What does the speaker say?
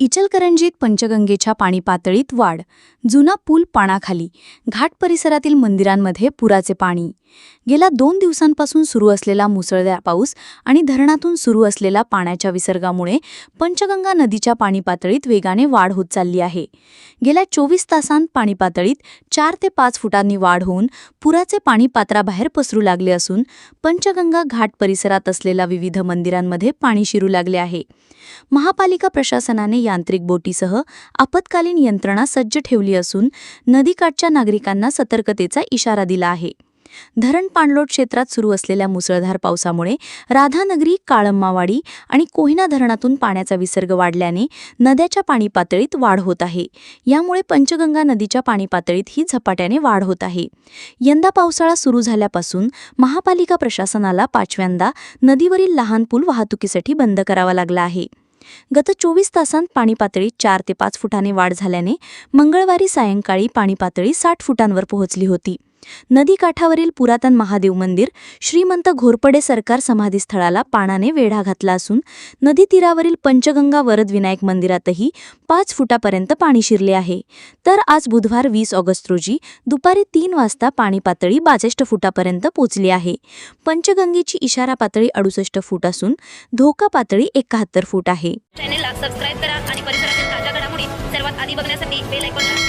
इचलकरंजीत पंचगंगेच्या पाणी पातळीत वाढ. जुना पूल पाण्याखाली घाट परिसरातील मंदिरांमध्ये पुराचे पाणी. गेल्या दोन दिवसांपासून सुरू असलेला मुसळधार पाऊस आणि धरणातून सुरू असलेला पाण्याच्या विसर्गामुळे पंचगंगा नदीच्या पाणी पातळीत वेगाने वाढ होत चालली आहे. गेल्या चोवीस तासांत पाणी पातळीत चार ते पाच फुटांनी वाढ होऊन पुराचे पाणी पात्राबाहेर पसरू लागले असून पंचगंगा घाट परिसरात असलेल्या विविध मंदिरांमध्ये पाणी शिरू लागले आहे. महापालिका प्रशासनाने यांत्रिक बोटीसह आपत्कालीन यंत्रणा सज्ज ठेवली असून नदीकाठच्या नागरिकांना सतर्कतेचा इशारा दिला आहे. धरण पाणलोट क्षेत्रात सुरू असलेल्या मुसळधार पावसामुळे राधानगरी काळम्मावाडी आणि कोहिना धरणातून पाण्याचा विसर्ग वाढल्याने नद्याच्या पाणी पातळीत वाढ होत आहे. यामुळे पंचगंगा नदीच्या पाणी पातळीत ही झपाट्याने वाढ होत आहे. यंदा पावसाळा सुरू झाल्यापासून महापालिका प्रशासनाला पाचव्यांदा नदीवरील लहान पूल वाहतुकीसाठी बंद करावा लागला आहे. गत चोवीस तासांत पाणी पातळीत चार ते पाच फुटाने वाढ झाल्याने मंगळवारी सायंकाळी पाणी पातळी साठ फुटांवर पोहोचली होती. नदीकाठावरील पुरातन महादेव मंदिर श्रीमंत घोरपडे सरकार समाधीस्थळाला पाण्याने वेढा घातला असून नदी तीरावरील पंचगंगा वरदविनायक मंदिरातही पाच फुटापर्यंत पाणी शिरले आहे. तर आज बुधवार वीस ऑगस्ट रोजी दुपारी तीन वाजता पाणी पातळी बासष्ट फुटापर्यंत पोचली आहे. पंचगंगेची इशारा पातळी अडुसष्ट फूट असून धोका पातळी एकाहत्तर फूट आहे. चॅनेलला सबस्क्राईब करा आणि परिसरातील ताज्या घडामोडी सर्वात आधी बघण्यासाठी बेल आयकॉनला